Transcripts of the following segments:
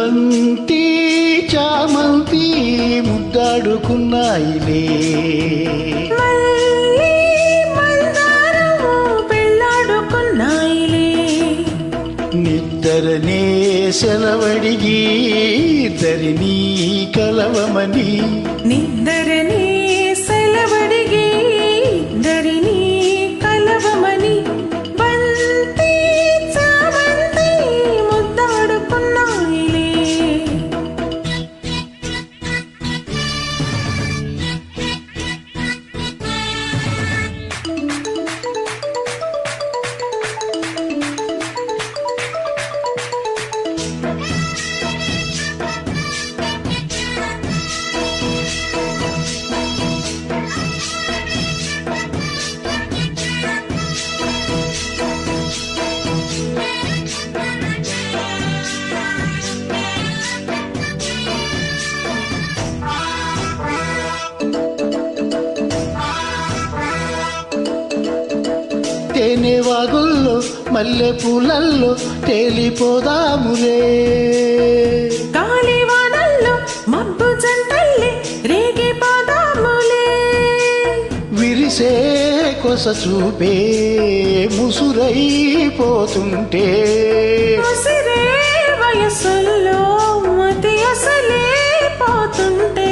బంతి చామంతి ముద్దాడుకున్నాయిలే. నిద్దరనే సెలవడిగి ఇద్దరినీ కలవమని. నిద్దరని తేనె వాగుల్లో మల్లె పూలల్లో తేలిపోదాములే. గాలివానల్లో మబ్బు జంటల్లే రేగి పాదాములే. విరిసే కొస చూపే ముసురైపోతుంటే. ముసిరే వయసుల్లో మతి అసలే పోతుంటే.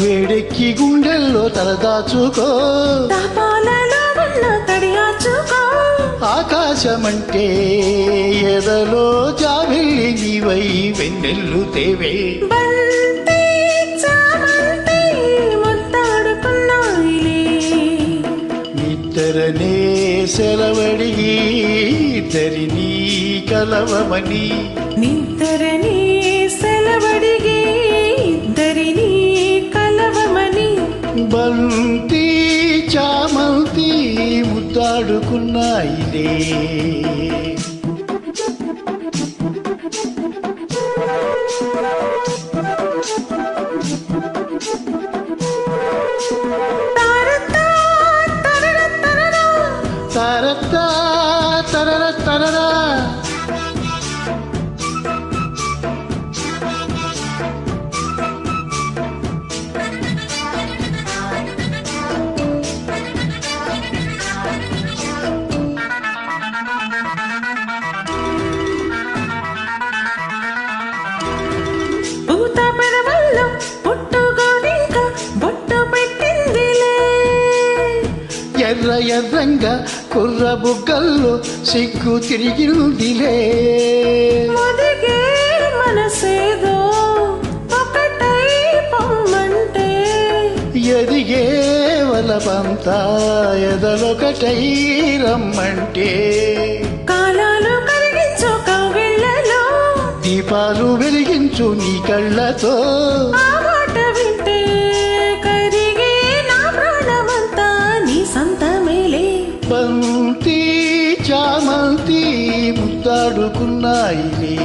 వేడెక్కి గుండెల్లో తలదాచుకో తపాలలో ఉన్న తడియాచుకో ఆకాశమంటే ఎదలో జాబిల్లి నీవై వెన్నెల్లు తేవే బంతి చామంతి ముద్దాడుకున్నాయిలే ఇద్దరనే సెలవడిగి ఇద్దరినీ కలవమని నిద్దరని సెలవడిగి ఇద్దరిని కలవమని బంతి ಜೀವ ಇದೆ ತರತ್ತ ತರರ ತರರ ఎర్ర ఎర్రంగా కుర్ర బుగ్గల్లో సిగ్గు తిరిగిందిలే. వలపంతా ఎదలొకటై రమ్మంటే. కాలాలు కరిగించు కౌగిళ్ళలో దీపాలు వెలిగించు నీ కళ్ళతో. బంతి చామంతి ముద్దాడుకున్నాయిలే.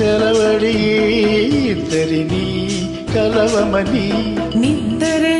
సెలవడి ఇద్దరినీ కలవమని. నిద్దరని